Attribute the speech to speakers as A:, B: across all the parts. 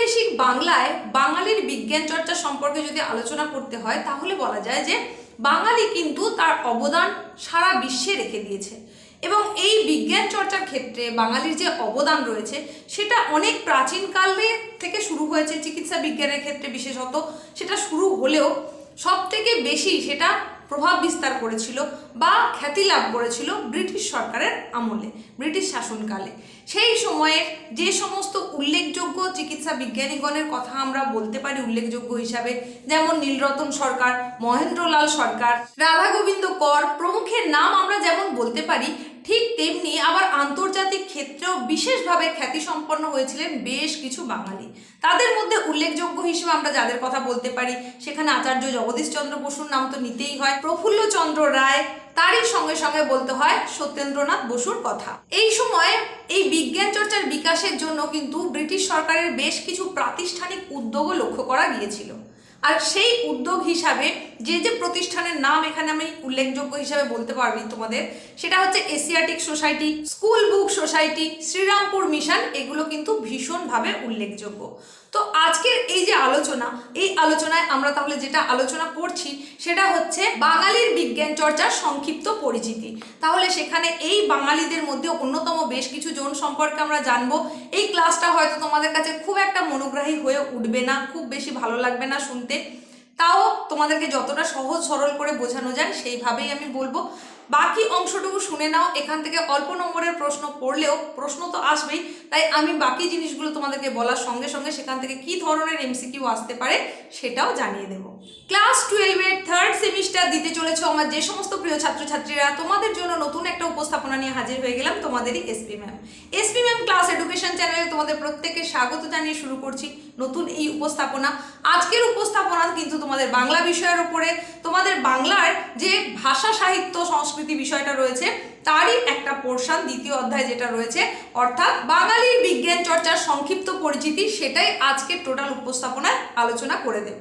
A: ঔপনিবেশিক বাংলায় বাঙালির বিজ্ঞান চর্চা সম্পর্কে যদি আলোচনা করতে হয়, তাহলে বলা যায় যে বাঙালি কিন্তু তার অবদান সারা বিশ্বে রেখে দিয়েছে। এবং এই বিজ্ঞান চর্চার ক্ষেত্রে বাঙালির যে অবদান রয়েছে, সেটা অনেক প্রাচীনকালে থেকে শুরু হয়েছে চিকিৎসা বিজ্ঞানের ক্ষেত্রে বিশেষত। সেটা শুরু হলেও সব থেকে বেশি সেটা প্রভাব বিস্তার করেছিল বা খ্যাতি লাভ করেছিল ব্রিটিশ সরকারের আমলে, ব্রিটিশ শাসনকালে। সেই সময়ের যে সমস্ত উল্লেখযোগ্য চিকিৎসা বিজ্ঞানীগণের কথা আমরা বলতে পারি উল্লেখযোগ্য হিসাবে, যেমন নীলরতন সরকার, মহেন্দ্রলাল সরকার, রাধাগোবিন্দ কর প্রমুখের নাম আমরা যেমন বলতে পারি ঠিক তেমনি আবার আন্তর্জাতিক ক্ষেত্রেও বিশেষভাবে খ্যাতিসম্পন্ন হয়েছিলেন বেশ কিছু বাঙালি। তাদের মধ্যে উল্লেখযোগ্য হিসেবে আমরা যাদের কথা বলতে পারি, সেখানে আচার্য জগদীশ চন্দ্র বসুর নাম তো নিতেই হয়। প্রফুল্ল চন্দ্র রায়, তারই সঙ্গে সঙ্গে বলতে হয় সত্যেন্দ্রনাথ বসুর কথা। এই সময় এই বিজ্ঞান চর্চার বিকাশের জন্য কিন্তু ব্রিটিশ সরকারের বেশ কিছু প্রাতিষ্ঠানিক উদ্যোগও লক্ষ্য করা গিয়েছিল। আর সেই উদ্যোগ হিসাবে যে যে প্রতিষ্ঠানের নাম এখানে আমি উল্লেখযোগ্য হিসাবে বলতে পারবি তোমাদের, সেটা হচ্ছে Asiatic Society, School Book Society, Serampore Mission, এগুলো কিন্তু ভীষণভাবে উল্লেখযোগ্য। তো আজকের এই যে আলোচনা, এই আলোচনায় আমরা তাহলে যেটা আলোচনা করছি সেটা হচ্ছে বাঙালির বিজ্ঞান চর্চার সংক্ষিপ্ত পরিচিতি। তাহলে সেখানে এই বাঙালিদের মধ্যে অন্যতম বেশ কিছু জন সম্পর্কে আমরা জানব। এই ক্লাসটা হয়তো তোমাদের কাছে খুব একটা মনোগ্রাহী হয়ে উঠবে না, খুব বেশি ভালো লাগবে না শুনতে। তাও তোমাদেরকে যতটা সহজ সরল করে বোঝানো যায়, সেইভাবেই আমি বলব। বাকি অংশটুকু শুনে নাও, এখান থেকে অল্প নম্বরের প্রশ্ন পড়লেও প্রশ্ন তো আসবেই, তাই আমি বাকি জিনিসগুলো তোমাদেরকে বলার সঙ্গে সঙ্গে সেখান থেকে কি ধরনের এমসিকিউ আসতে পারে সেটাও জানিয়ে দেব। ক্লাস টুয়েলভের থার্ড সেমিস্টার দিতে চলেছে আমার যে সমস্ত প্রিয় ছাত্রছাত্রীরা, তোমাদের জন্য নতুন একটা উপস্থাপনা নিয়ে হাজির হয়ে গেলাম তোমাদেরই SP ma'am SP ma'am class education চ্যানেলে তোমাদের প্রত্যেককে স্বাগত জানিয়ে শুরু করছি নতুন এই উপস্থাপনা। আজকের উপস্থাপনা কিন্তু তোমাদের বাংলা বিষয়ের উপরে, তোমাদের বাংলার যে ভাষা সাহিত্য সংস্কৃতি বিষয়টা রয়েছে, তারই একটা পোর্শন দ্বিতীয় অধ্যায় যেটা রয়েছে, অর্থাৎ বাঙালির বিজ্ঞান চর্চার সংক্ষিপ্ত পরিচিতি সেটাই আজকে টোটাল উপস্থাপনায় আলোচনা করে দেব।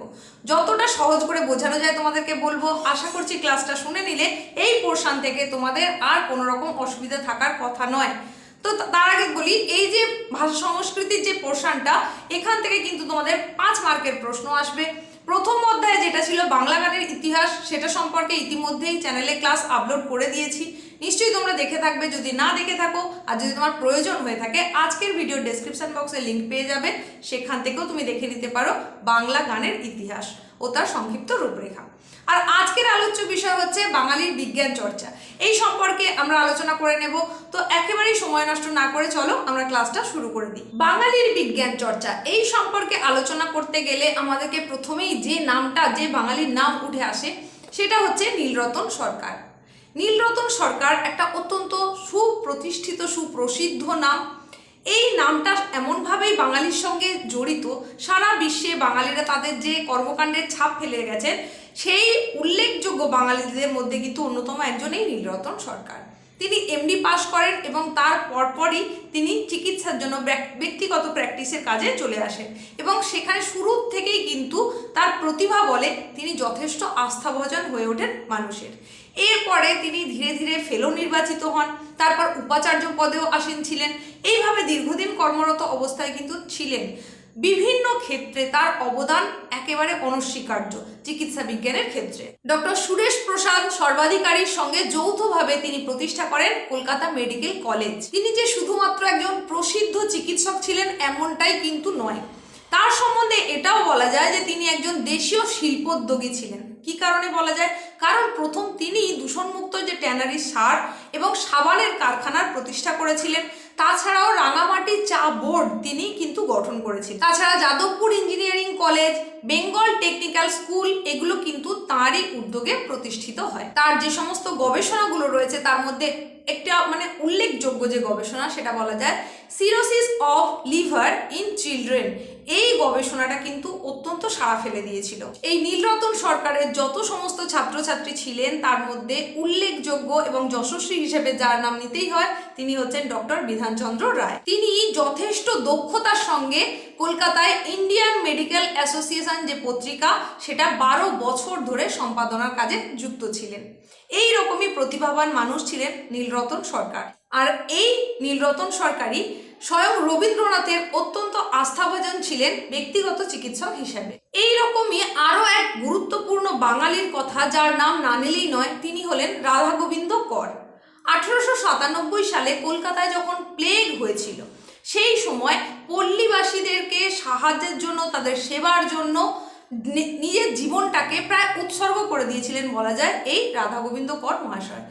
A: যতটা সহজ করে বোঝানো যায় তোমাদেরকে বলব, আশা করছি ক্লাসটা শুনে নিলে এই পোর্শন থেকে তোমাদের আর কোনো রকম অসুবিধা থাকার কথা নয়। তো তার আগে বলি, এই যে ভাষা সংস্কৃতির যে পোর্শনটা এখান থেকে কিন্তু তোমাদের পাঁচ মার্কের প্রশ্ন আসবে। প্রথম অধ্যায়ে যেটা ছিল বাংলা গানের ইতিহাস, সেটা সম্পর্কে ইতিমধ্যেই চ্যানেলে ক্লাস আপলোড করে দিয়েছি। নিশ্চয়ই তোমরা দেখে থাকবে, যদি না দেখে থাকো আর যদি তোমার প্রয়োজন হয়ে থাকে, আজকের ভিডিও ডেসক্রিপশন বক্সে লিঙ্ক পেয়ে যাবে। সেখান থেকেও তুমি দেখে নিতে পারো বাংলা গানের ইতিহাস ও তার সংক্ষিপ্ত রূপরেখা। আর আজকের আলোচ্য বিষয় হচ্ছে বাঙালির বিজ্ঞান চর্চা। এই সম্পর্কে আমরা আলোচনা করে নেব। তো একেবারেই সময় নষ্ট না করে চলো আমরা ক্লাসটা শুরু করে দিই। বাঙালির বিজ্ঞান চর্চা, এই সম্পর্কে আলোচনা করতে গেলে আমাদেরকে প্রথমেই যে নামটা, যে বাঙালির নাম উঠে আসে, সেটা হচ্ছে নীলরতন সরকার। নীলরতন সরকার একটা অত্যন্ত সুপ্রতিষ্ঠিত, সুপ্রসিদ্ধ নাম। এই নামটা এমনভাবেই বাঙালির সঙ্গে জড়িত, সারা বিশ্বে বাঙালিরা তাদের যে কর্মকাণ্ডের ছাপ ফেলে গেছেন সেই উল্লেখযোগ্য বাঙালিদের মধ্যে কিন্তু অন্যতম একজনই নীলরতন সরকার। তিনি এমডি পাশ করেন এবং তার পরপরই তিনি চিকিৎসার জন্য ব্যক্তিগত প্র্যাকটিসের কাজে চলে আসেন এবং সেখানে শুরু থেকেই কিন্তু তার প্রতিভা বলে তিনি যথেষ্ট আস্থাভজন হয়ে ওঠেন মানুষের। এরপরে তিনি ধীরে ধীরে ফেলো নির্বাচিত হন, তারপর উপাচার্য পদেও আসীন ছিলেন। এইভাবে দীর্ঘদিন কর্মরত অবস্থায় কিন্তু ছিলেন। বিভিন্ন ক্ষেত্রে তার অবদান একেবারে অনস্বীকার্য চিকিৎসা বিজ্ঞানের ক্ষেত্রে। ডক্টর সুরেশ প্রসাদ সর্বাধিকারীর সঙ্গে যৌথভাবে তিনি প্রতিষ্ঠা করেন কলকাতা মেডিকেল কলেজ। তিনি যে শুধুমাত্র একজন প্রসিদ্ধ চিকিৎসক ছিলেন এমনটাই কিন্তু নয়। তার সম্বন্ধে এটাও বলা যায় যে তিনি একজন দেশীয় শিল্পোদ্যোগী ছিলেন। কি কারণে বলা যায়? কারণ প্রথম তিনি দূষণমুক্ত যে ট্যানারি সার এবং সাবানের কারখানার প্রতিষ্ঠা করেছিলেন। তাছাড়াও রাঙামাটি চা বোর্ড তিনি কিন্তু গঠন করেছেন। তাছাড়া Jadavpur Engineering College, Bengal Technical School, এগুলো কিন্তু তাঁরই উদ্যোগে প্রতিষ্ঠিত হয়। তার যে সমস্ত গবেষণাগুলো রয়েছে, তার মধ্যে একটা মানে উল্লেখযোগ্য যে গবেষণা সেটা বলা যায় cirrhosis of liver in children এই গবেষণাটা কিন্তু অত্যন্ত সাড়া ফেলে দিয়েছিল। এই নীলরতন সরকারের যত সমস্ত ছাত্রছাত্রী ছিলেন, তার মধ্যে উল্লেখযোগ্য এবং যশস্বী হিসেবে যার নাম নিতেই হয়, তিনি হচ্ছেন ডক্টর বিধানচন্দ্র রায়। তিনি যথেষ্ট দক্ষতার সঙ্গে কলকাতায় ইন্ডিয়ান মেডিকেল অ্যাসোসিয়েশন যে পত্রিকা, সেটা বারো বছর ধরে সম্পাদনার কাজে যুক্ত ছিলেন। এই রকমই প্রতিভাবান মানুষ ছিলেন নীলরতন সরকার। আর এই নীলরতন সরকারই স্বয়ং রবীন্দ্রনাথের অত্যন্ত আস্থাভাজন ছিলেন ব্যক্তিগত চিকিৎসক হিসেবে। এই রকমই আরও এক গুরুত্বপূর্ণ বাঙালির কথা, যার নাম না নিলেই নয়, তিনি হলেন রাধা গোবিন্দ কর। আঠারোশো সালে কলকাতায় যখন প্লেগ হয়েছিল সেই সময় পল্লীবাসীদেরকে সাহায্যের জন্য, তাদের সেবার জন্য নিজের জীবনটাকে প্রায় উৎসর্গ করে দিয়েছিলেন বলা যায় এই রাধা গোবিন্দ কর মহাশয়।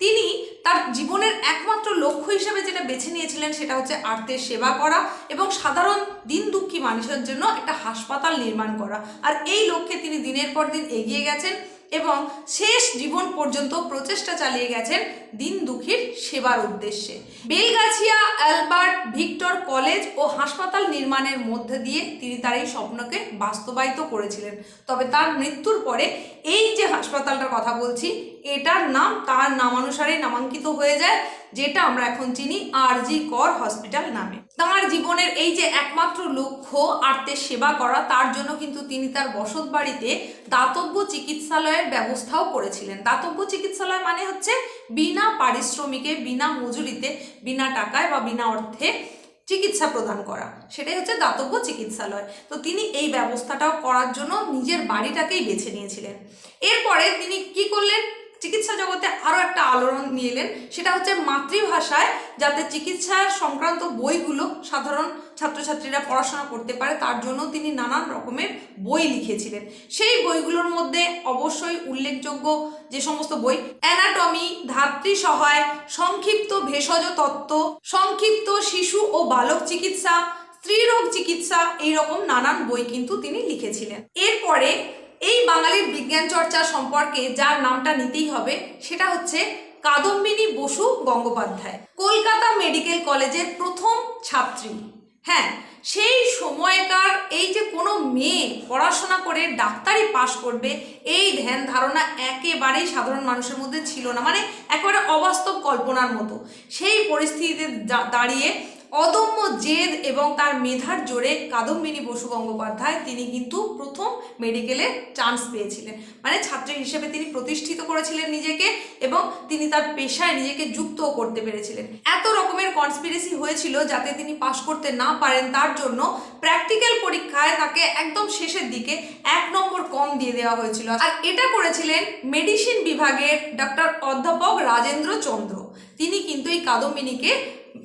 A: তিনি তার জীবনের একমাত্র লক্ষ্য হিসেবে যেটা বেছে নিয়েছিলেন সেটা হচ্ছে আর্তের সেবা করা এবং সাধারণ দিন দুঃখী মানুষের জন্য একটা হাসপাতাল নির্মাণ করা। আর এই লক্ষ্যে তিনি দিনের পর দিন এগিয়ে গেছেন। এবং শেষ জীবন পর্যন্ত প্রচেষ্টা চালিয়ে গেছেন দিন দুঃখীর সেবার উদ্দেশ্যে। বেলগাছিয়া, অ্যালবার্ট ভিক্টর কলেজ ও হাসপাতাল নির্মাণের মধ্যে দিয়ে তিনি তার এই স্বপ্নকে বাস্তবায়িত করেছিলেন। তবে তার মৃত্যুর পরে এই যে হাসপাতালটার কথা বলছি এটার নাম, তার নামানুসারে নামাঙ্কিত হয়ে যায়, যেটা আমরা এখন চিনি আরজি কর হসপিটাল নামে। তার জীবনের এই যে একমাত্র লক্ষ্য আর্তের সেবা করা, তার জন্য কিন্তু তিনি তার বসত বাড়িতে দাতব্য চিকিৎসালয়ের ব্যবস্থাও করেছিলেন। দাতব্য চিকিৎসালয় মানে হচ্ছে বিনা পারিশ্রমিকে, বিনা মজুরিতে, বিনা টাকায় বা বিনা অর্থে চিকিৎসা প্রদান করা। সেটাই হচ্ছে দাতব্য চিকিৎসালয়। তো তিনি এই ব্যবস্থাটাও করার জন্য নিজের বাড়িটাকেই বেছে নিয়েছিলেন। এরপরে তিনি কি করলেন? চিকিৎসা জগতে আরও একটা আলোড়ন নিয়ে এলেন। সেটা হচ্ছে মাতৃভাষায় যাতে চিকিৎসা সংক্রান্ত বইগুলো সাধারণ ছাত্রছাত্রীরা পড়াশোনা করতে পারে, তার জন্য তিনি নানান রকমের বই লিখেছিলেন। সেই বইগুলোর মধ্যে অবশ্যই উল্লেখযোগ্য যে সমস্ত বই, অ্যানাটমি, ধাত্রী সহায়, সংক্ষিপ্ত ভেষজ তত্ত্ব, সংক্ষিপ্ত শিশু ও বালক চিকিৎসা, স্ত্রীরোগ চিকিৎসা এই রকম নানান বই কিন্তু তিনি লিখেছিলেন। এরপরে এই বাঙালির বিজ্ঞান চর্চা সম্পর্কে যার নামটা নিতেই হবে, সেটা হচ্ছে কাদম্বিনী বসু গঙ্গোপাধ্যায়, কলকাতা মেডিকেল কলেজের প্রথম ছাত্রী। হ্যাঁ সেই সময়কার এই যে কোনো মেয়ে পড়াশোনা করে ডাক্তারি পাশ করবে, এই ধ্যান ধারণা একেবারেই সাধারণ মানুষের মধ্যে ছিল না। মানে একেবারে অবাস্তব কল্পনার মতো। সেই পরিস্থিতিতে দাঁড়িয়ে অদম্য জেদ এবং তার মেধার জোরে কাদম্বিনী বসু গঙ্গোপাধ্যায় তিনি কিন্তু প্রথম মেডিকেলে চান্স পেয়েছিলেন। মানে ছাত্রী হিসেবে তিনি প্রতিষ্ঠিত করেছিলেন নিজেকে এবং তিনি তার পেশায় নিজেকে যুক্তও করতে পেরেছিলেন। এত রকমের কনস্পিরেসি হয়েছিল যাতে তিনি পাশ করতে না পারেন, তার জন্য প্র্যাকটিক্যাল পরীক্ষায় তাকে একদম শেষের দিকে এক নম্বর কম দিয়ে দেওয়া হয়েছিল। আর এটা করেছিলেন মেডিসিন বিভাগের ডক্টর অধ্যাপক রাজেন্দ্র চন্দ্র। তিনি কিন্তু এই কাদম্বিনীকে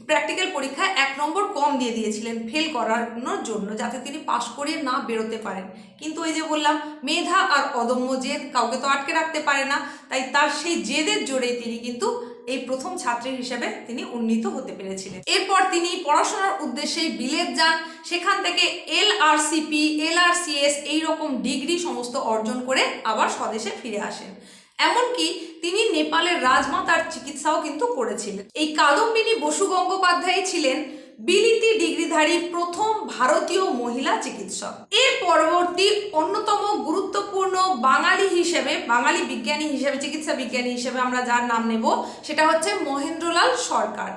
A: প্র্যাকটিক্যাল পরীক্ষায় এক নম্বর কম দিয়ে দিয়েছিলেন ফেল করানোর জন্য, যাতে তিনি পাশ করে না বেরোতে পারেন। কিন্তু ওই যে বললাম, মেধা আর অদম্য জেদ কাউকে তো আটকে রাখতে পারে না। তাই তার সেই জেদের জোরেই তিনি কিন্তু এই প্রথম ছাত্রী হিসেবে তিনি উন্নীত হতে পেরেছিলেন। এরপর তিনি পড়াশোনার উদ্দেশ্যে বিলেত যান। সেখান থেকে L R CP L R CS এইরকম ডিগ্রি সমস্ত অর্জন করে আবার স্বদেশে ফিরে আসেন। এমনকি তিনি নেপালের রাজমাতার চিকিৎসাও কিন্তু করেছিলেন। এই কাদম্বিনী বসু গঙ্গোপাধ্যায় ছিলেন বিলিতি ডিগ্রিধারী প্রথম ভারতীয় মহিলা চিকিৎসক। এর পরবর্তী অন্যতম গুরুত্বপূর্ণ বাঙালি হিসেবে, বাঙালি বিজ্ঞানী হিসেবে, চিকিৎসা বিজ্ঞানী হিসেবে আমরা যার নাম নেব, সেটা হচ্ছে মহেন্দ্রলাল সরকার।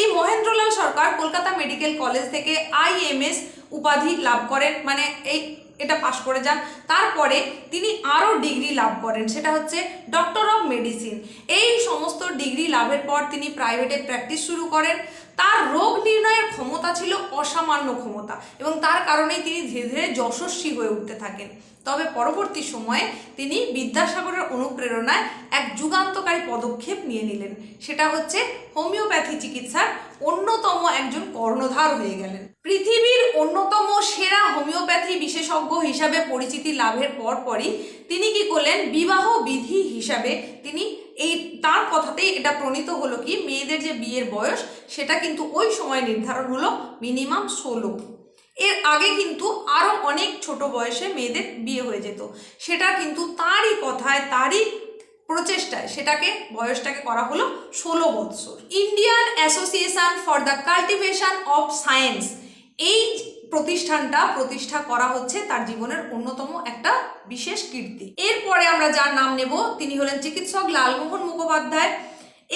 A: এই মহেন্দ্রলাল সরকার কলকাতা মেডিকেল কলেজ থেকে আইএমএস উপাধি লাভ করেন। মানে এই এটা পাশ করে যান। তারপরে তিনি আরও ডিগ্রি লাভ করেন, সেটা হচ্ছে ডক্টর অফ মেডিসিন। এই সমস্ত ডিগ্রি লাভের পর তিনি প্রাইভেটে প্র্যাকটিস শুরু করেন। তার রোগ নির্ণয়ের ক্ষমতা ছিল অসামান্য ক্ষমতা এবং তার কারণেই তিনি ধীরে ধীরে যশস্বী হয়ে উঠতে থাকেন। তবে পরবর্তী সময়ে তিনি বিদ্যাসাগরের অনুপ্রেরণায় এক যুগান্তকারী পদক্ষেপ নিয়ে নিলেন। সেটা হচ্ছে হোমিওপ্যাথি চিকিৎসার অন্যতম একজন কর্ণধার হয়ে গেলেন। পৃথিবীর অন্যতম সেরা হোমিওপ্যাথি বিশেষজ্ঞ হিসাবে পরিচিতি লাভের পরপরই তিনি কি করলেন? বিবাহ বিধি হিসাবে তিনি এই তার কথাতেই এটা প্রণীত হলো কি, মেয়েদের যে বিয়ের বয়স, সেটা কিন্তু ওই সময় নির্ধারণ হলো মিনিমাম ষোলো। এর আগে কিন্তু আরও অনেক ছোট বয়সে মেয়েদের বিয়ে হয়ে যেত। সেটা কিন্তু তারই কথায়, তারই প্রচেষ্টায় সেটাকে, বয়সটাকে করা হলো ষোলো বৎসর। Indian Association for the Cultivation of Science, এই প্রতিষ্ঠানটা প্রতিষ্ঠা করা হচ্ছে তার জীবনের অন্যতম একটা বিশেষ কীর্তি। এরপরে আমরা যার নাম নেব, তিনি হলেন চিকিৎসক লালমোহন মুখোপাধ্যায়।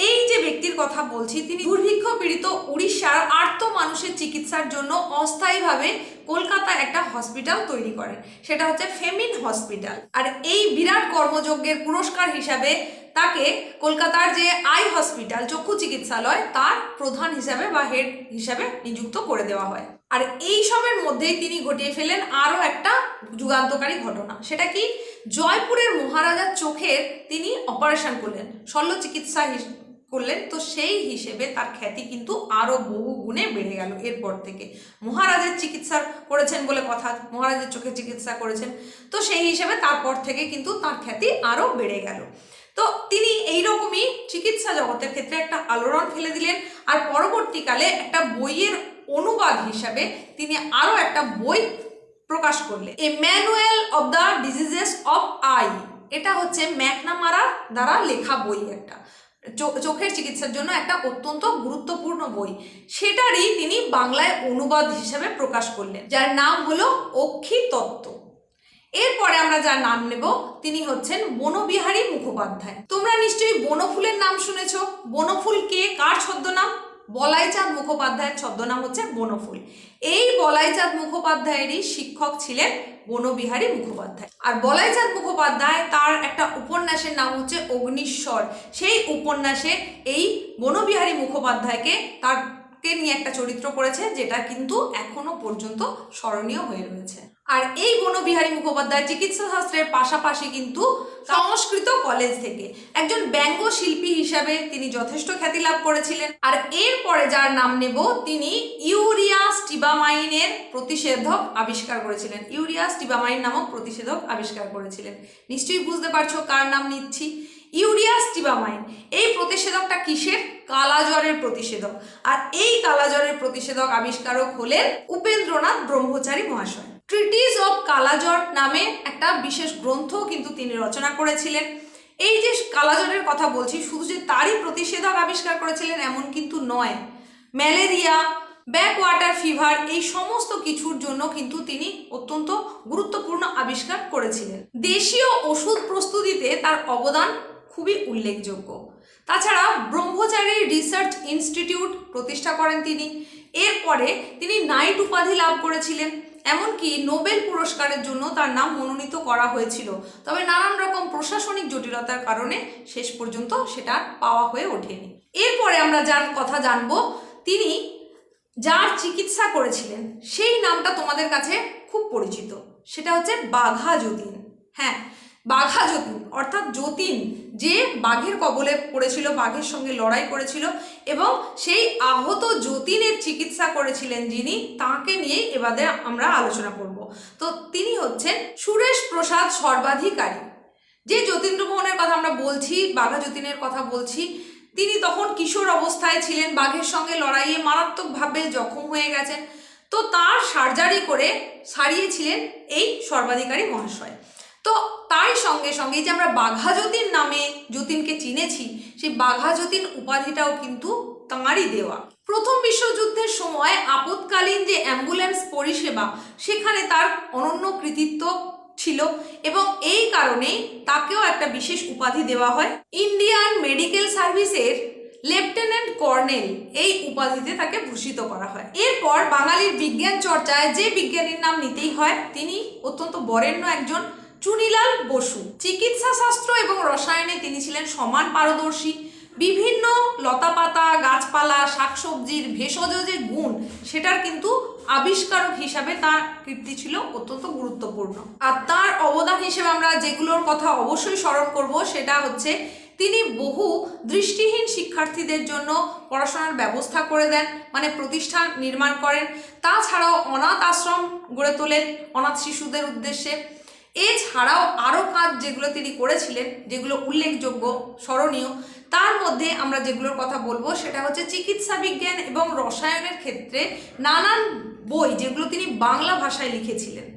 A: এই যে ব্যক্তির কথা বলছি, তিনি দুর্ভিক্ষ পীড়িত উড়িষ্যার আর্ত মানুষের চিকিৎসার জন্য অস্থায়ীভাবে কলকাতায় একটা হসপিটাল তৈরি করেন। সেটা হচ্ছে ফেমিন হসপিটাল। আর এই বিরাট কর্মযজ্ঞের পুরস্কার হিসাবে তাকে কলকাতার যে আই হসপিটাল, চক্ষু চিকিৎসালয়, তার প্রধান হিসাবে বা হেড হিসাবে নিযুক্ত করে দেওয়া হয়। আর এই সবের মধ্যেই তিনি ঘটিয়ে ফেলেন আরও একটা যুগান্তকারী ঘটনা। সেটা কি? জয়পুরের মহারাজার চোখের তিনি অপারেশন করলেন, শল্য চিকিৎসা করলেন। তো সেই হিসেবে তার খ্যাতি কিন্তু আরও বহু গুণে বেড়ে গেল এরপর থেকে। মহারাজের চিকিৎসা করেছেন বলে কথা, মহারাজের চোখে চিকিৎসা করেছেন। তো সেই হিসেবে তারপর থেকে কিন্তু তার খ্যাতি আরও বেড়ে গেল। তো তিনি এইরকমই চিকিৎসা জগতের ক্ষেত্রে একটা আলোড়ন ফেলে দিলেন। আর পরবর্তীকালে একটা বইয়ের অনুবাদ হিসাবে তিনি আরও একটা বই প্রকাশ করলেন। A Manual of the Diseases of Eye এটা হচ্ছে ম্যাকনামারার দ্বারা লেখা বই একটা। চোখের চিকিৎসার জন্য একটা অত্যন্ত গুরুত্বপূর্ণ বই। সেটারই তিনি বাংলায় অনুবাদ হিসাবে প্রকাশ করলেন, যার নাম হলো অক্ষী তত্ত্ব। এরপরে আমরা যার নাম নেব, তিনি হচ্ছেন বনবিহারী মুখোপাধ্যায়। তোমরা নিশ্চয়ই বনফুলের নাম শুনেছ। বনফুল কে? কার ছদ্মনাম? বলাইচাঁদ মুখোপাধ্যায়ের ছদ্মনাম হচ্ছে বনফুল। এই বলাইচাঁদ মুখোপাধ্যায়েরই শিক্ষক ছিলেন বনবিহারী মুখোপাধ্যায়। আর বলাইচাঁদ মুখোপাধ্যায় তার একটা উপন্যাসের নাম হচ্ছে অগ্নিশ্বর। সেই উপন্যাসে এই বনবিহারী মুখোপাধ্যায়কে তারকে নিয়ে একটা চরিত্র করেছে, যেটা কিন্তু এখনও পর্যন্ত স্মরণীয় হয়ে রয়েছে। আর এই বনবিহারী মুখোপাধ্যায় চিকিৎসা শাস্ত্রের পাশাপাশি কিন্তু সংস্কৃত কলেজ থেকে একজন ব্যঙ্গ শিল্পী হিসাবে তিনি যথেষ্ট খ্যাতি লাভ করেছিলেন। আর এরপরে যার নাম নেব, তিনি ইউরিয়া স্টিবামাইনের প্রতিষেধক আবিষ্কার করেছিলেন। ইউরিয়া স্টিবামাইন নামক প্রতিষেধক আবিষ্কার করেছিলেন। নিশ্চয়ই বুঝতে পারছ কার নাম নিচ্ছি? ইউরিয়া স্টিবামাইন, এই প্রতিষেধকটা কিসের? কালাজ্বরের প্রতিষেধক। আর এই কালাজ্বরের প্রতিষেধক আবিষ্কারক হলেন উপেন্দ্রনাথ ব্রহ্মচারী মহাশয়। ট্রিটিস অফ কালাজট নামে একটা বিশেষ গ্রন্থ কিন্তু তিনি রচনা করেছিলেন। এই যে কালাজটের কথা বলছি, শুধু যে তারই প্রতিষেধক আবিষ্কার করেছিলেন এমন কিন্তু নয়। ম্যালেরিয়া ব্যাক ওয়াটার ফিভার এই সমস্ত কিছুর জন্য কিন্তু তিনি অত্যন্ত গুরুত্বপূর্ণ আবিষ্কার করেছিলেন। দেশীয় ওষুধ প্রস্তুতিতে তার অবদান খুবই উল্লেখযোগ্য। তাছাড়া ব্রহ্মচারী রিসার্চ ইনস্টিটিউট প্রতিষ্ঠা করেন তিনি। এরপরে তিনি নাইট উপাধি লাভ করেছিলেন। এমনকি নোবেল পুরস্কারের জন্য তার নাম মনোনীত করা হয়েছিল। তবে নানান রকম প্রশাসনিক জটিলতার কারণে শেষ পর্যন্ত সেটা পাওয়া হয়ে ওঠেনি। এরপরে আমরা যার কথা জানব, তিনি যার চিকিৎসা করেছিলেন, সেই নামটা তোমাদের কাছে খুব পরিচিত। সেটা হচ্ছে বাঘা যতীন হ্যাঁ বাঘা যতীন, অর্থাৎ যতীন যে বাঘের কবলে পড়েছিল, বাঘের সঙ্গে লড়াই করেছিল এবং সেই আহত যতীনের চিকিৎসা করেছিলেন যিনি, তাকে নিয়ে এবারে আমরা আলোচনা করব। তো তিনি হচ্ছেন সুরেশ প্রসাদ সর্বাধিকারী। যে যতীন্দ্রমোহনের কথা আমরা বলছি, বাঘা যতীনের কথা বলছি, তিনি তখন কিশোর অবস্থায় ছিলেন, বাঘের সঙ্গে লড়াইয়ে মারাত্মকভাবে জখম হয়ে গেছেন। তো তার সার্জারি করে সারিয়েছিলেন এই সর্বাধিকারী মহাশয়। তো তাই সঙ্গে সঙ্গে যে আমরা বাঘা যতীন নামে যতীনকে চিনেছি, সেই বাঘা যতীন উপাধিটাও কিন্তু তাঁরই দেওয়া। প্রথম বিশ্বযুদ্ধের সময় আপৎকালীন যে অ্যাম্বুলেন্স পরিষেবা, সেখানে তার অনন্য কৃতিত্ব ছিল এবং এই কারণেই তাকেও একটা বিশেষ উপাধি দেওয়া হয়। ইন্ডিয়ান মেডিকেল সার্ভিসের লেফটেন্যান্ট কর্নেল এই উপাধিতে তাকে ভূষিত করা হয়। এরপর বাঙালির বিজ্ঞান চর্চায় যে বিজ্ঞানীর নাম নিতেই হয়, তিনি অত্যন্ত বরেণ্য একজন। চুনিলাল বসু। চিকিৎসা শাস্ত্র এবং রসায়নে তিনি ছিলেন সমান পারদর্শী। বিভিন্ন লতাপাতা, গাছপালা, শাকসবজির ভেষজ যে গুণ, সেটার কিন্তু আবিষ্কারক হিসাবে তার কীর্তি ছিল অত্যন্ত গুরুত্বপূর্ণ। আর তার অবদান হিসেবে আমরা যেগুলোর কথা অবশ্যই স্মরণ করব, সেটা হচ্ছে তিনি বহু দৃষ্টিহীন শিক্ষার্থীদের জন্য পড়াশোনার ব্যবস্থা করে দেন মানে প্রতিষ্ঠান নির্মাণ করেন। তাছাড়াও অনাথ আশ্রম গড়ে তোলেন অনাথ শিশুদের উদ্দেশ্যে। এছাড়াও আরও কাজ যেগুলো তিনি করেছিলেন, যেগুলো উল্লেখযোগ্য, স্মরণীয়, তার মধ্যে আমরা যেগুলোর কথা বলব সেটা হচ্ছে চিকিৎসা বিজ্ঞান এবং রসায়নের ক্ষেত্রে নানান বই যেগুলো তিনি বাংলা ভাষায় লিখেছিলেন।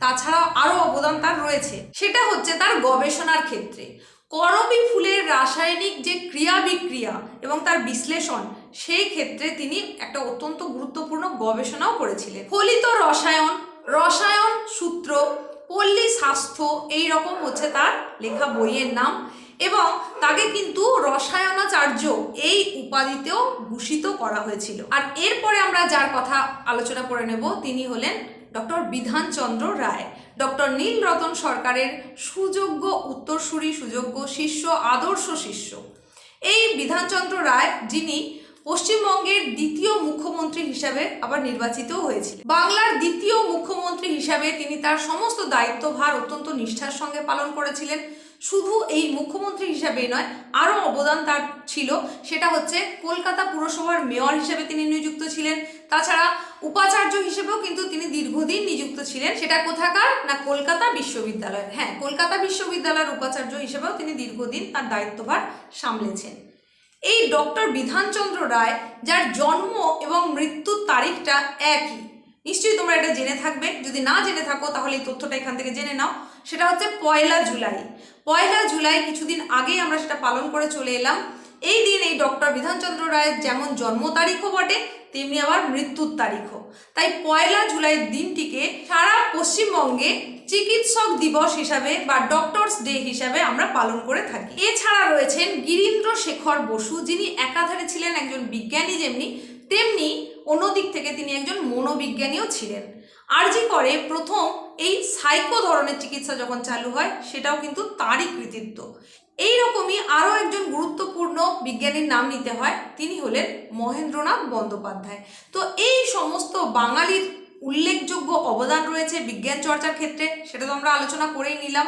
A: তাছাড়াও আরও অবদান তার রয়েছে। সেটা হচ্ছে তার গবেষণার ক্ষেত্রে। করবি ফুলের রাসায়নিক যে ক্রিয়া বিক্রিয়া এবং তার বিশ্লেষণ, সেই ক্ষেত্রে তিনি একটা অত্যন্ত গুরুত্বপূর্ণ গবেষণাও করেছিলেন। ফলিত রসায়ন রসায়ন সূত্র পল্লী স্বাস্থ্য এই রকম হচ্ছে তার লেখা বইয়ের নাম এবং তাকে কিন্তু রসায়নাচার্য এই উপাধিতেও ভূষিত করা হয়েছিল। আর এরপরে আমরা যার কথা আলোচনা করে নেব, তিনি হলেন ডক্টর বিধানচন্দ্র রায়। ডক্টর নীলরতন সরকারের সুযোগ্য উত্তরসূরি, সুযোগ্য শিষ্য, আদর্শ শিষ্য। এই বিধানচন্দ্র রায় যিনি পশ্চিমবঙ্গের দ্বিতীয় মুখ্যমন্ত্রী হিসাবে আবার নির্বাচিতও হয়েছিলেন বাংলার দ্বিতীয় মুখ্যমন্ত্রী হিসাবে তিনি তার সমস্ত দায়িত্বভার অত্যন্ত নিষ্ঠার সঙ্গে পালন করেছিলেন। শুধু এই মুখ্যমন্ত্রী হিসাবেই নয়, আরও অবদান তার ছিল। সেটা হচ্ছে কলকাতা পুরসভার মেয়র হিসেবে তিনি নিযুক্ত ছিলেন। তাছাড়া উপাচার্য হিসেবেও কিন্তু তিনি দীর্ঘদিন নিযুক্ত ছিলেন। সেটা কোথাকার না কলকাতা বিশ্ববিদ্যালয়ের হ্যাঁ কলকাতা বিশ্ববিদ্যালয়ের উপাচার্য হিসেবেও তিনি দীর্ঘদিন তার দায়িত্বভার সামলেছেন। এই ডক্টর বিধানচন্দ্র রায়, যার জন্ম এবং মৃত্যুর তারিখটা একই। নিশ্চয়ই তোমরা এটা জেনে থাকবে। যদি না জেনে থাকো, তাহলে এই তথ্যটা এখান থেকে জেনে নাও। সেটা হচ্ছে পয়লা জুলাই। পয়লা জুলাই কিছুদিন আগেই আমরা সেটা পালন করে চলে এলাম। এই দিন এই ডক্টর বিধানচন্দ্র রায়ের যেমন জন্ম তারিখও বটে, তেমনি আবার মৃত্যুর তারিখও। তাই পয়লা জুলাইয়ের দিনটিকে সারা পশ্চিমবঙ্গে চিকিৎসক দিবস হিসাবে বা ডক্টরস ডে হিসাবে আমরা পালন করে থাকি। এছাড়া রয়েছেন গিরীন্দ্র শেখর বসু, যিনি একাধারে ছিলেন একজন বিজ্ঞানী যেমনি, তেমনি অন্যদিক থেকে তিনি একজন মনোবিজ্ঞানীও ছিলেন। আরজি করে প্রথম এই সাইকো ধরনের চিকিৎসা যখন চালু হয়, সেটাও কিন্তু তারই কৃতিত্ব। এই রকমই আরও একজন গুরুত্বপূর্ণ বিজ্ঞানীর নাম নিতে হয়, তিনি হলেন মহেন্দ্রনাথ বন্দ্যোপাধ্যায়। তো এই সমস্ত বাঙালির উল্লেখযোগ্য অবদান রয়েছে বিজ্ঞান চর্চার ক্ষেত্রে, সেটা তো আমরা আলোচনা করেই নিলাম।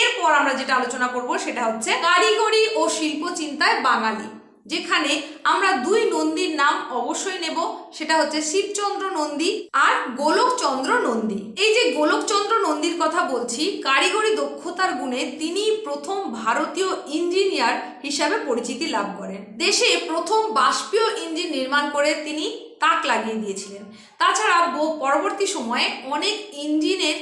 A: এরপর আমরা যেটা আলোচনা করব, সেটা হচ্ছে কারিগরি ও শিল্প চিন্তায় বাঙালি। যেখানে আমরা দুই নন্দীর নাম অবশ্যই নেব, সেটা হচ্ছে শিবচন্দ্র নন্দী আর গোলকচন্দ্র নন্দী। এই যে গোলকচন্দ্র নন্দীর কথা বলছি, কারিগরি দক্ষতার গুণে তিনি প্রথম ভারতীয় ইঞ্জিনিয়ার হিসাবে পরিচিতি লাভ করেন। দেশে প্রথম বাষ্পীয় ইঞ্জিন নির্মাণ করে তিনি তাক লাগিয়ে দিয়েছিলেন। তাছাড়া পরবর্তী সময়ে অনেক ইঞ্জিনের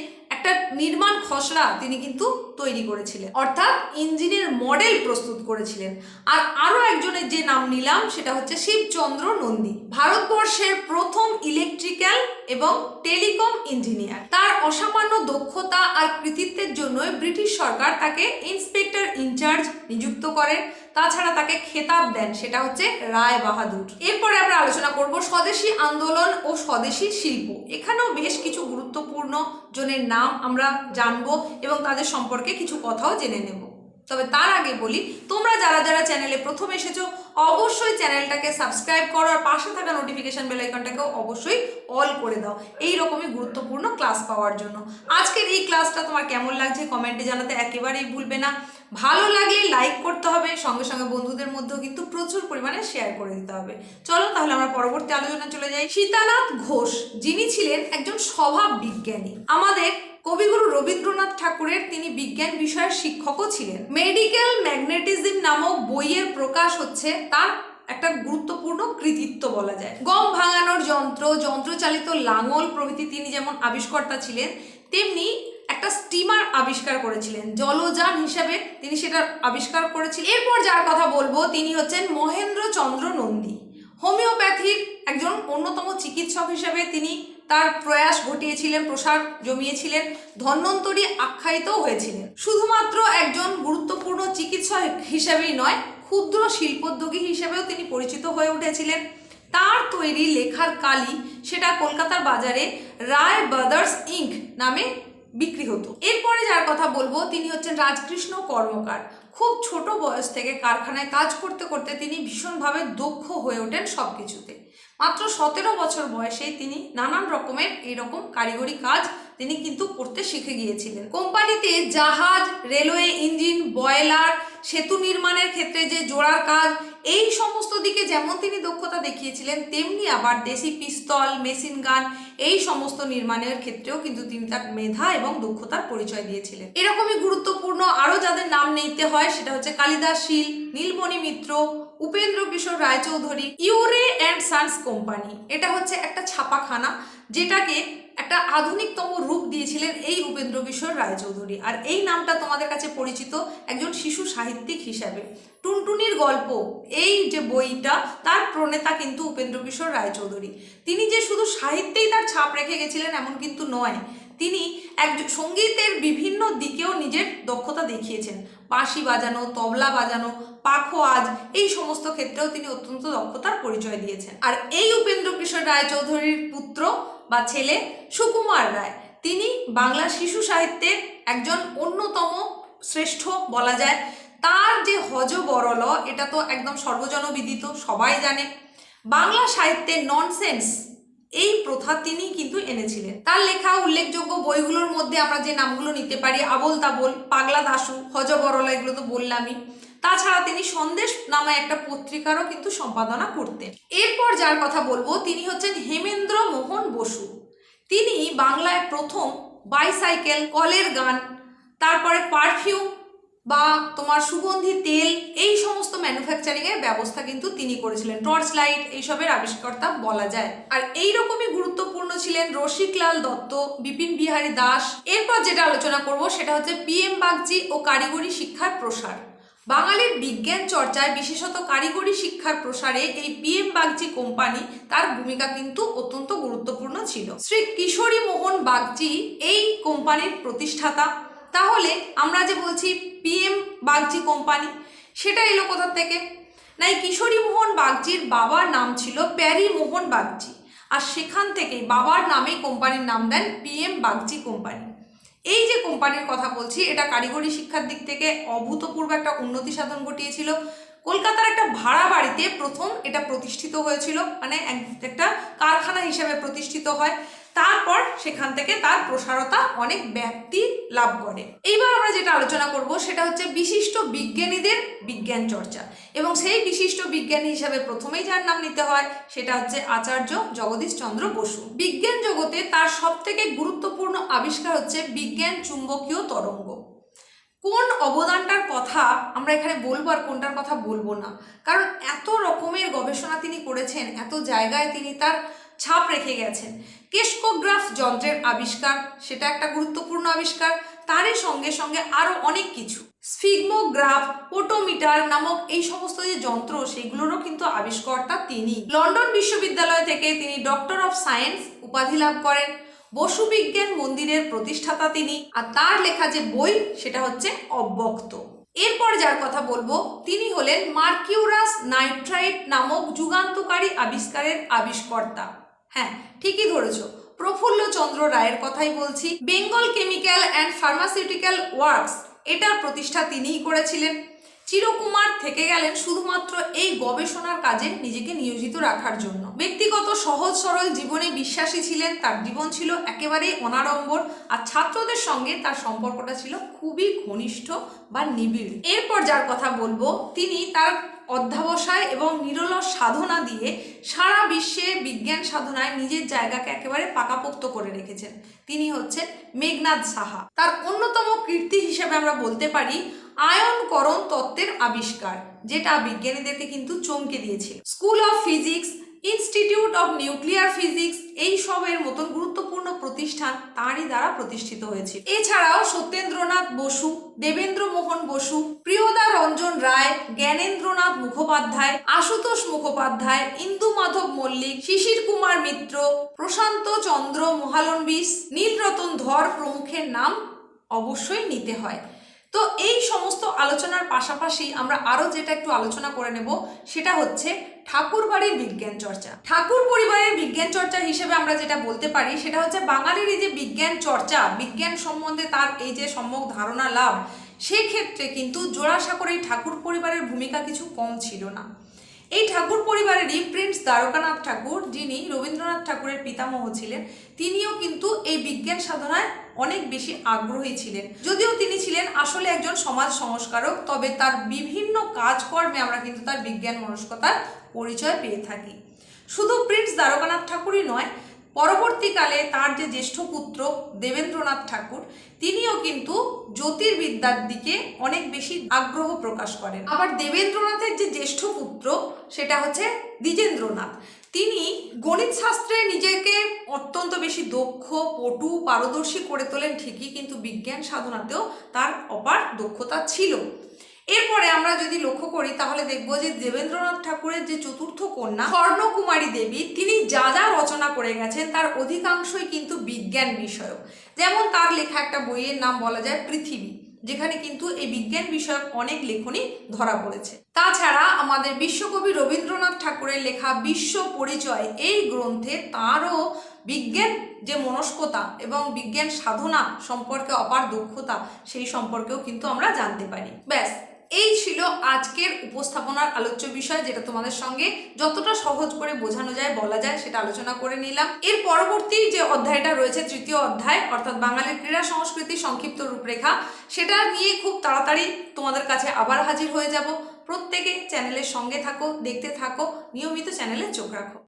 A: একটা নির্মাণ খসড়া তিনি কিন্তু তৈরি করেছিলেন। অর্থাৎ ইঞ্জিনের মডেল প্রস্তুত করেছিলেন। আর আরও একজনের যে নাম নিলাম, সেটা হচ্ছে শিবচন্দ্র নন্দী। ভারতবর্ষের প্রথম ইলেকট্রিক্যাল এবং টেলিকম ইঞ্জিনিয়ার তার অসামান্য দক্ষতা আর কৃতিত্বের জন্য ব্রিটিশ সরকার তাকে ইন্সপেক্টর ইনচার্জ নিযুক্ত করেন তাছাড়া তাকে খেতাব দেন, সেটা হচ্ছে রায় বাহাদুর। এরপরে আমরা আলোচনা করব স্বদেশী আন্দোলন ও স্বদেশী শিল্প। এখানেও বেশ কিছু গুরুত্বপূর্ণ জনের নাম আমরা জানব এবং তাদের সম্পর্কে কিছু কথাও জেনে নেব। তবে তার আগে বলি, তোমরা যারা যারা চ্যানেলে প্রথম এসেছ, অবশ্যই চ্যানেলটাকে সাবস্ক্রাইব করো আর পাশে থাকা নোটিফিকেশন বেল আইকনটাকেও অবশ্যই অল করে দাও। এই রকমই গুরুত্বপূর্ণ ক্লাস পাওয়ার জন্য। আজকের এই ক্লাসটা তোমার কেমন লাগছে কমেন্টে জানাতে একেবারেই ভুলবে না। ভালো লাগলে লাইক করতে হবে, সঙ্গে সঙ্গে বন্ধুদের মধ্যেও কিন্তু প্রচুর পরিমাণে শেয়ার করে দিতে হবে। চলো তাহলে আমরা পরবর্তী আলোচনা চলে যাই। সীতানাথ ঘোষ, যিনি ছিলেন একজন স্বভাব বিজ্ঞানী। আমাদের কবিগুরু রবীন্দ্রনাথ ঠাকুরের তিনি বিজ্ঞান বিষয়ের শিক্ষকও ছিলেন। মেডিকেল ম্যাগনেটিজম নামক বইয়ের প্রকাশ হচ্ছে তার একটা গুরুত্বপূর্ণ কৃতিত্ব বলা যায়। গম ভাঙানোর যন্ত্র, যন্ত্রচালিত লাঙল প্রভৃতি তিনি যেমন আবিষ্কর্তা ছিলেন, তেমনি একটা স্টিমার আবিষ্কার করেছিলেন। জলযান হিসাবে তিনি সেটা আবিষ্কার করেছিলেন। এরপর যার কথা বলব, তিনি হচ্ছেন মহেন্দ্র চন্দ্র নন্দী। হোমিওপ্যাথির একজন অন্যতম চিকিৎসক হিসেবে তিনি তার প্রয়াস ঘটিয়েছিলেন, প্রসার জমিয়েছিলেন, ধন্বন্তরী আখ্যায়িতও হয়েছিলেন। শুধুমাত্র একজন গুরুত্বপূর্ণ চিকিৎসক হিসেবেই নয়, ক্ষুদ্র শিল্পোদ্যোগী হিসেবেও তিনি পরিচিত হয়ে উঠেছিলেন। তার তৈরি লেখার কালি সেটা কলকাতার বাজারে রায় ব্রাদার্স ইঙ্ক নামে বিক্রি হতো। এরপরে যার কথা বলব, তিনি হচ্ছেন রাজকৃষ্ণ কর্মকার। খুব ছোট বয়স থেকে কারখানায় কাজ করতে করতে তিনি ভীষণভাবে দক্ষ হয়ে ওঠেন সব কিছুতে মাত্র সতেরো বছর বয়সে তিনি নানান রকমের এরকম কারিগরি কাজ তিনি কিন্তু করতে শিখে গিয়েছিলেন। কোম্পানিতে জাহাজ, রেলওয়ে ইঞ্জিন, বয়লার, সেতু নির্মাণের ক্ষেত্রে যে জোড়ার কাজ, এই সমস্ত দিকে যেমন তিনি দক্ষতা দেখিয়েছিলেন, তেমনি আবার দেশি পিস্তল, মেশিন গান, এই সমস্ত নির্মাণের ক্ষেত্রেও কিন্তু তিনি তার মেধা এবং দক্ষতার পরিচয় দিয়েছিলেন। এরকমই গুরুত্বপূর্ণ আরও যাদের নাম নিতে হয়, সেটা হচ্ছে Kalidas Shil, Nilmoni Mitra, Upendra Kishore Raychaudhuri, U Ray and Sans company. এটা হচ্ছে একটা ছাপাখানা, যেটাকে একটা আধুনিকতম রূপ দিয়েছিলেন এই উপেন্দ্র কিশোর রায়চৌধুরী। আর এই নামটা তোমাদের কাছে পরিচিত একজন শিশু সাহিত্যিক হিসাবে। টুনটুনির গল্প, এই যে বইটা, তার প্রণেতা কিন্তু উপেন্দ্র কিশোর রায়চৌধুরী। তিনি যে শুধু সাহিত্যেই তার ছাপ রেখে গেছিলেন এমন কিন্তু নয়, তিনি এক সঙ্গীতের বিভিন্ন দিকেও নিজের দক্ষতা দেখিয়েছেন। বাঁশি বাজানো, তবলা বাজানো, পাখোয়াজ, এই সমস্ত ক্ষেত্রেও তিনি অত্যন্ত দক্ষতার পরিচয় দিয়েছেন। আর এই উপেন্দ্র কিশোর রায়চৌধুরীর পুত্র বা ছেলে সুকুমার রায়। তিনি বাংলা শিশু সাহিত্যের একজন অন্যতম শ্রেষ্ঠ বলা যায়। তার যে হজ বরল এটা তো একদম সর্বজনবিদিত, সবাই জানে। বাংলা সাহিত্যের ননসেন্স এই প্রথা তিনি কিন্তু এনেছিলেন। তার লেখা, উল্লেখযোগ্য বইগুলোর মধ্যে আমরা যে নামগুলো নিতে পারি আবল তাবল পাগলা দাসু হজ বরলা এগুলো তো বললামই। তাছাড়া তিনি সন্দেশ নামে একটা পত্রিকারও কিন্তু সম্পাদনা করতেন। এরপর যার কথা বলব, তিনি হচ্ছেন হেমেন্দ্র মোহন বসু। তিনি বাংলায় প্রথম বাইসাইকেল, কলের গান, তারপরে পারফিউম বা তোমার সুগন্ধি তেল, এই সমস্ত ম্যানুফ্যাকচারিংয়ের ব্যবস্থা কিন্তু তিনি করেছিলেন। টর্চ লাইট এইসবের আবিষ্কর্তা বলা যায়। আর এই রকমই গুরুত্বপূর্ণ ছিলেন রসিকলাল দত্ত, বিপিন বিহারী দাস। এরপর যেটা আলোচনা করব, সেটা হচ্ছে পি এম বাগজি ও কারিগরি শিক্ষার প্রসার। বাঙালির বিজ্ঞান চর্চায় বিশেষত কারিগরি শিক্ষার প্রসারে এই পিএম বাগজি কোম্পানি তার ভূমিকা কিন্তু অত্যন্ত গুরুত্বপূর্ণ ছিল। শ্রী কিশোরী মোহন বাগজি এই কোম্পানির প্রতিষ্ঠাতা। তাহলে আমরা যে বলছি পিএম বাগজি কোম্পানি, সেটা এলো কোথা থেকে? না এই কিশোরী মোহন বাগজির বাবার নাম ছিল প্যারি মোহন বাগজি আর সেখান থেকেই বাবার নামে কোম্পানির নাম দেন পিএম বাগজি কোম্পানি। এই যে কোম্পানির কথা বলছি, এটা কারিগরি শিক্ষার দিক থেকে অভূতপূর্ব একটা উন্নতি সাধন ঘটিয়েছিল। কলকাতার একটা ভাড়া বাড়িতে প্রথম এটা প্রতিষ্ঠিত হয়েছিল মানে এক- একটা কারখানা হিসেবে প্রতিষ্ঠিত হয়। তারপর সেখান থেকে তার প্রসারতা অনেক ব্যাপ্তি লাভ করে। এইবার আমরা যেটা আলোচনা করব সেটা হচ্ছে বিশিষ্ট বিজ্ঞানীদের বিজ্ঞান চর্চা। এবং সেই বিশিষ্ট বিজ্ঞানী হিসাবে প্রথমেই যার নাম নিতে হয় সেটা হচ্ছে আচার্য জগদীশ চন্দ্র বসু। বিজ্ঞান জগতে তার সব থেকে গুরুত্বপূর্ণ আবিষ্কার হচ্ছে বিজ্ঞান চুম্বকীয় তরঙ্গ। কোন অবদানটার কথা আমরা এখানে বলব আর কোনটার কথা বলব না। কারণ এত রকমের গবেষণা তিনি করেছেন, এত জায়গায় তিনি তার ছাপ রেখে গেছেন। কেস্কোগ্রাফ যন্ত্রের আবিষ্কার, সেটা একটা গুরুত্বপূর্ণ আবিষ্কার, তারই সঙ্গে সঙ্গে আরও অনেক কিছু। স্ফিগমোগ্রাফ, পোটোমিটার নামক এই সমস্ত যে যন্ত্র, সেগুলোরও কিন্তু আবিষ্কর্তা তিনি। লন্ডন বিশ্ববিদ্যালয় থেকে তিনি ডক্টর অফ সায়েন্স উপাধি লাভ করেন। বসু বিজ্ঞান মন্দিরের প্রতিষ্ঠাতা তিনি, আর তার লেখা যে বই, সেটা হচ্ছে অব্যক্ত। এরপর যার কথা বলব, তিনি হলেন মার্কিউরাস নাইট্রাইট নামক যুগান্তকারী আবিষ্কারের আবিষ্কর্তা। হ্যাঁ ঠিকই ধরেছ। প্রফুল্ল চন্দ্র রায়ের কথাই বলছি। Bengal Chemical and Pharmaceutical Works এটার প্রতিষ্ঠা তিনিই করেছিলেন। চিরকুমার থেকে গেলেন শুধুমাত্র এই গবেষণার কাজে নিজেকে নিয়োজিত রাখার জন্য। ব্যক্তিগত, সহজ, সরল জীবনে বিশ্বাসী ছিলেন। তার জীবন ছিল একেবারেই অনাড়ম্বর আর ছাত্রদের সঙ্গে তার সম্পর্কটা ছিল খুবই ঘনিষ্ঠ বা নিবিড়। এরপর যার কথা বলব, তিনি তার অধ্যাবসায় এবং নিরলস সাধনা দিয়ে সারা বিশ্বে বিজ্ঞান সাধনায় নিজের জায়গাকে একেবারে পাকাপোক্ত করে রেখেছেন। তিনি হচ্ছেন মেঘনাথ সাহা। তার অন্যতম কীর্তি হিসেবে আমরা বলতে পারি আয়নকরণ তত্ত্বের আবিষ্কার, যেটা বিজ্ঞানীদেরকে কিন্তু চমকে দিয়েছিল। School of Physics Institute of Nuclear Physics এই সবের মতন গুরুত্বপূর্ণ প্রতিষ্ঠান তারই দ্বারা প্রতিষ্ঠিত হয়েছে। এছাড়াও সত্যেন্দ্রনাথ বসু, দেবেন্দ্র মোহন বসু, প্রিয়দা রঞ্জন রায়, জ্ঞানেন্দ্রনাথ মুখোপাধ্যায়, আশুতোষ মুখোপাধ্যায় ইন্দু মাধব মল্লিক, শিশির কুমার মিত্র, প্রশান্ত চন্দ্র মহালনবিশ, নীলরতন ধর প্রমুখের নাম অবশ্যই নিতে হয়। তো এই সমস্ত আলোচনার পাশাপাশি আমরা আরও যেটা একটু আলোচনা করে নেব, সেটা হচ্ছে ঠাকুর বাড়ির বিজ্ঞান চর্চা। ঠাকুর পরিবারের বিজ্ঞান চর্চা হিসেবে আমরা যেটা বলতে পারি, সেটা হচ্ছে বাঙালির এই যে বিজ্ঞান চর্চা, বিজ্ঞান সম্বন্ধে তার এই যে সম্যক ধারণা লাভ, সেক্ষেত্রে কিন্তু জোড়াসাঁকোর এই ঠাকুর পরিবারের ভূমিকা কিছু কম ছিল না। এই ঠাকুর পরিবারেরই প্রিন্স দ্বারকানাথ ঠাকুর, যিনি রবীন্দ্রনাথ ঠাকুরের পিতামহ ছিলেন, তিনিও কিন্তু এই বিজ্ঞান সাধনায় অনেক বেশি আগ্রহী ছিলেন। যদিও তিনি ছিলেন আসলে একজন সমাজ সংস্কারক, তবে তার বিভিন্ন কাজকর্মে আমরা কিন্তু তার বিজ্ঞান মনস্কতার পরিচয় পেয়ে থাকি। শুধু প্রিন্স দ্বারকানাথ ঠাকুরই নয়, পরবর্তীকালে তার যে জ্যেষ্ঠ পুত্র দেবেন্দ্রনাথ ঠাকুর, তিনিও কিন্তু জ্যোতির্বিদ্যার দিকে অনেক বেশি আগ্রহ প্রকাশ করেন। আবার দেবেন্দ্রনাথের যে জ্যেষ্ঠ পুত্র, সেটা হচ্ছে দ্বিজেন্দ্রনাথ। তিনি গণিত শাস্ত্রে নিজেকে অত্যন্ত বেশি দক্ষ, পটু, পারদর্শী করে তোলেন ঠিকই, কিন্তু বিজ্ঞান সাধনাতেও তার অপার দক্ষতা ছিল। এরপরে আমরা যদি লক্ষ্য করি, তাহলে দেখব যে দেবেন্দ্রনাথ ঠাকুরের যে চতুর্থ কন্যা, স্বর্ণকুমারী দেবী, তিনি যা যা রচনা করে গেছেন তার অধিকাংশই কিন্তু বিজ্ঞান বিষয়ক। যেমন তার লেখা একটা বইয়ের নাম বলা যায় পৃথিবী। যেখানে কিন্তু এই বিজ্ঞান বিষয়ক অনেক লেখনী ধরা পড়েছে। তাছাড়া আমাদের বিশ্বকবি রবীন্দ্রনাথ ঠাকুরের লেখা বিশ্ব পরিচয় এই গ্রন্থে তারও বিজ্ঞান যে মনস্কতা এবং বিজ্ঞান সাধনা সম্পর্কে অপার দক্ষতা সেই সম্পর্কেও কিন্তু আমরা জানতে পারি। ব্যাস এই ছিল আজকের উপস্থাপনার আলোচ্য বিষয়, যেটা তোমাদের সঙ্গে যতটা সহজ করে বোঝানো যায়, বলা যায়, সেটা আলোচনা করে নিলাম। এর পরবর্তী যে অধ্যায়টা রয়েছে, তৃতীয় অধ্যায়, অর্থাৎ বাঙালির ক্রীড়া সংস্কৃতি সংক্ষিপ্ত রূপরেখা, সেটা নিয়ে খুব তাড়াতাড়ি তোমাদের কাছে আবার হাজির হয়ে যাব। প্রত্যেকে চ্যানেলের সঙ্গে থাকো, দেখতে থাকো, নিয়মিত চ্যানেলে চোখ রাখো।